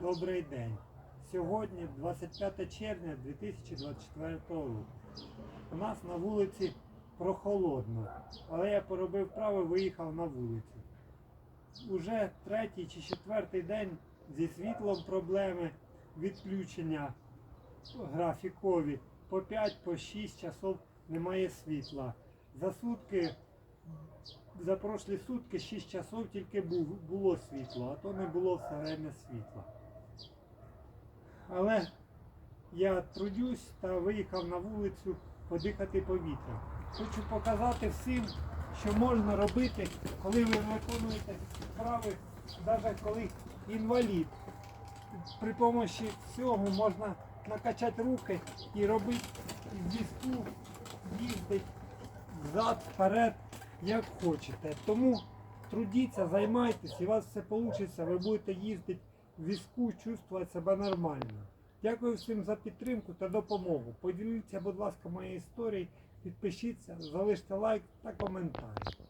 Добрий день. Сьогодні 25 червня 2024 року. У нас на вулиці прохолодно, але я поробив право виїхав на вулицю. Уже третій чи четвертий день зі світлом проблеми, відключення графікові. По 5 по 6 часов немає світла. За сутки за прошлі сутки 6 часов тільки було світло, а то не було все время світла. Але я трудюсь та виїхав на вулицю подихати повітрям. Хочу показати всім, що можна робити, коли ви виконуєте справи, навіть коли інвалід. При допомогі цього можна накачати руки і робити в візку, їздити взад, вперед, як хочете. Тому трудіться, займайтесь, і у вас все вийде, ви будете їздити візку, чувствувати себе нормально. Дякую всім за підтримку та допомогу. Поділіться, будь ласка, моєю історією, підпишіться, залиште лайк та коментар.